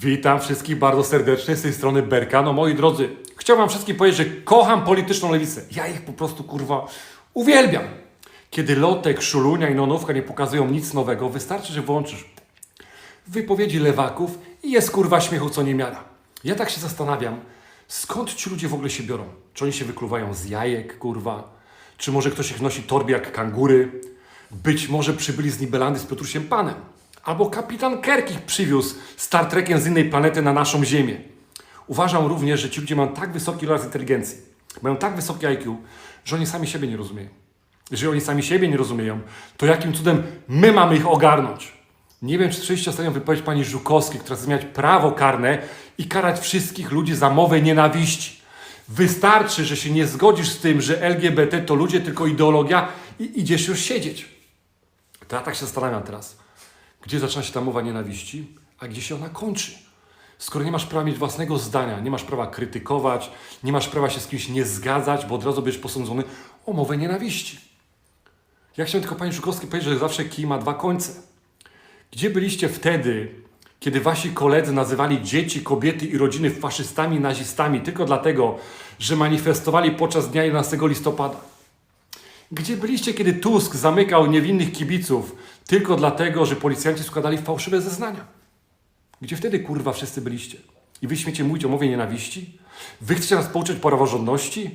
Witam wszystkich bardzo serdecznie z tej strony Berka. No moi drodzy, chciałbym wam wszystkim powiedzieć, że kocham polityczną lewicę. Ja ich po prostu kurwa uwielbiam. Kiedy Lotek, Szulunia i Nonówka nie pokazują nic nowego, wystarczy, że włączysz wypowiedzi lewaków i jest kurwa śmiechu co niemiara. Ja tak się zastanawiam, skąd ci ludzie w ogóle się biorą? Czy oni się wykluwają z jajek, kurwa? Czy może ktoś ich nosi torby jak kangury? Być może przybyli z Nibelandy z Piotrusiem Panem. Albo kapitan Kirk ich przywiózł Star Trekiem z innej planety na naszą Ziemię. Uważam również, że ci ludzie mają tak wysoki rodzaj inteligencji, mają tak wysoki IQ, że oni sami siebie nie rozumieją. Jeżeli oni sami siebie nie rozumieją, to jakim cudem my mamy ich ogarnąć? Nie wiem, czy słyszeliście ostatnią wypowiedź pani Żukowskiej, która chce zmieniać prawo karne i karać wszystkich ludzi za mowę nienawiści. Wystarczy, że się nie zgodzisz z tym, że LGBT to ludzie, tylko ideologia i idziesz już siedzieć. To ja tak się zastanawiam teraz. Gdzie zaczyna się ta mowa nienawiści, a gdzie się ona kończy? Skoro nie masz prawa mieć własnego zdania, nie masz prawa krytykować, nie masz prawa się z kimś nie zgadzać, bo od razu będziesz posądzony o mowę nienawiści. Ja chciałem tylko Pani Żukowskiej powiedzieć, że zawsze kij ma dwa końce. Gdzie byliście wtedy, kiedy wasi koledzy nazywali dzieci, kobiety i rodziny faszystami nazistami tylko dlatego, że manifestowali podczas dnia 11 listopada? Gdzie byliście, kiedy Tusk zamykał niewinnych kibiców tylko dlatego, że policjanci składali fałszywe zeznania? Gdzie wtedy kurwa wszyscy byliście? I wy śmiecie mówić o mowie nienawiści? Wy chcecie nas pouczyć praworządności?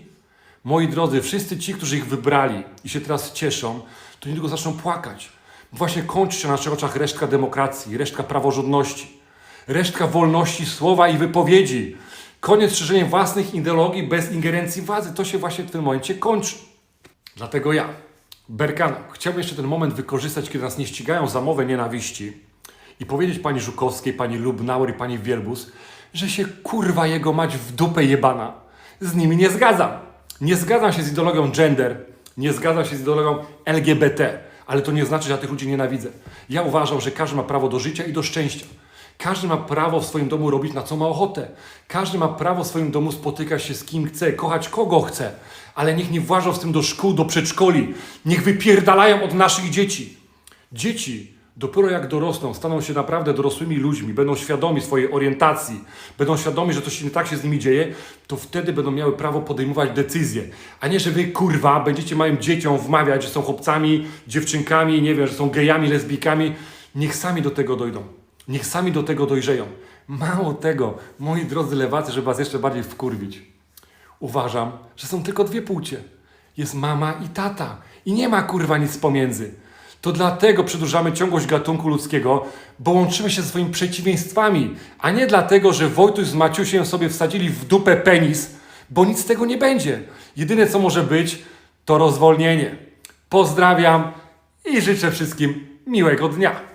Moi drodzy, wszyscy ci, którzy ich wybrali i się teraz cieszą, to niedługo zaczną płakać. Właśnie kończy się na naszych oczach resztka demokracji, resztka praworządności, resztka wolności słowa i wypowiedzi. Koniec szerzeniem własnych ideologii bez ingerencji władzy. To się właśnie w tym momencie kończy. Dlatego ja, Berkano, chciałbym jeszcze ten moment wykorzystać, kiedy nas nie ścigają za mowę nienawiści i powiedzieć pani Żukowskiej, pani Lubnauer i pani Wielbus, że się kurwa jego mać w dupę jebana. Z nimi nie zgadzam. Nie zgadzam się z ideologią gender, nie zgadzam się z ideologią LGBT, ale to nie znaczy, że ja tych ludzi nienawidzę. Ja uważam, że każdy ma prawo do życia i do szczęścia. Każdy ma prawo w swoim domu robić na co ma ochotę. Każdy ma prawo w swoim domu spotykać się z kim chce, kochać kogo chce, ale niech nie włażą z tym do szkół, do przedszkoli. Niech wypierdalają od naszych dzieci. Dzieci dopiero jak dorosną, staną się naprawdę dorosłymi ludźmi, będą świadomi swojej orientacji, będą świadomi, że coś nie tak się z nimi dzieje, to wtedy będą miały prawo podejmować decyzje. A nie, że wy kurwa będziecie małym dzieciom wmawiać, że są chłopcami, dziewczynkami, nie wiem, że są gejami, lesbijkami. Niech sami do tego dojdą. Niech sami do tego dojrzeją. Mało tego, moi drodzy lewacy, żeby was jeszcze bardziej wkurwić. Uważam, że są tylko dwie płcie. Jest mama i tata. I nie ma kurwa nic pomiędzy. To dlatego przedłużamy ciągłość gatunku ludzkiego, bo łączymy się ze swoimi przeciwieństwami, a nie dlatego, że Wojtuś z Maciusiem sobie wsadzili w dupę penis, bo nic z tego nie będzie. Jedyne co może być, to rozwolnienie. Pozdrawiam i życzę wszystkim miłego dnia.